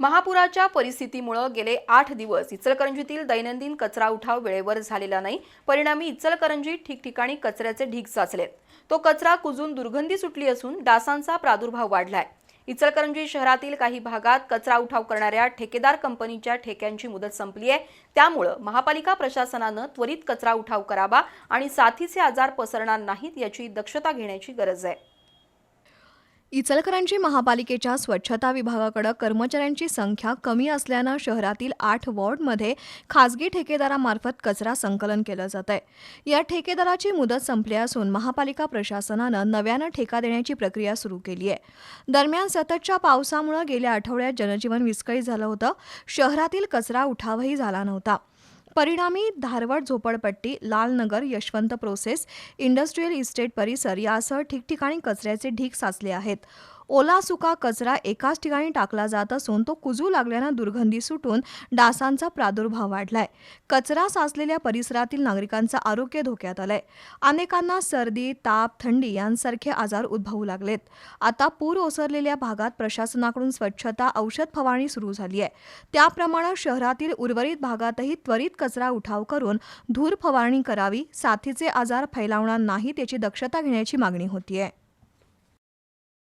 महापुराच्या परिस्थितीमुळे गेले आठ दिवस इचलकरंजीतील दैनंदिन कचरा उठाव वेळेवर झालेला नाही. परिणामी इचलकरंजी ठिकठिकाणी कचऱ्याचे ढीग साचलेत तो कचरा कुजून दुर्गंधी सुटली असून डासांचा प्रादुर्भाव वाढलाय. इचलकरंजी शहरातील काही भागात कचरा उठाव करणाऱ्या ठेकेदार कंपनीच्या ठेक्यांची मुदत संपली आहे. त्यामुळं महापालिका प्रशासनानं त्वरित कचरा उठाव करावा आणि साथीचे आजार पसरणार नाहीत याची दक्षता घेण्याची गरज आहे. इचलकरंजी महापालिकेच्या स्वच्छता विभागाकडे कर्मचाऱ्यांची संख्या कमी असल्यानं शहरातील आठ वॉर्डमध्ये खासगी ठेकेदारामार्फत कचरा संकलन केलं जात आहे या ठेकेदाराची मुदत संपली असून महापालिका प्रशासनानं नव्यानं ठेका देण्याची प्रक्रिया सुरू केली आहे. दरम्यान सततच्या पावसामुळे गेल्या आठवड्यात जनजीवन विस्कळीत झालं होतं. शहरातील कचरा उठावही झाला नव्हता. परिणामी धारवड झोपडपट्टी Lalnagar Yashwant process industrial estate परिसर यासह ठिकठिकाणी कचऱ्याचे ढीग साचले आहेत. ओला सुका कचरा एकाच ठिकाणी टाकला जात असून तो कुजू लागल्यानं दुर्गंधी सुटून डासांचा प्रादुर्भाव वाढलाय. कचरा साचलेल्या परिसरातील नागरिकांचं आरोग्य धोक्यात आलंय. अनेकांना सर्दी ताप थंडी यांसारखे आजार उद्भवू लागलेत. आता पूर ओसरलेल्या भागात प्रशासनाकडून स्वच्छता औषध फवारणी सुरू झाली आहे. त्याप्रमाणे शहरातील उर्वरित भागातही त्वरित कचरा उठाव करून धूर फवारणी करावी साथीचे आजार फैलावणार नाहीत याची दक्षता घेण्याची मागणी होतीये.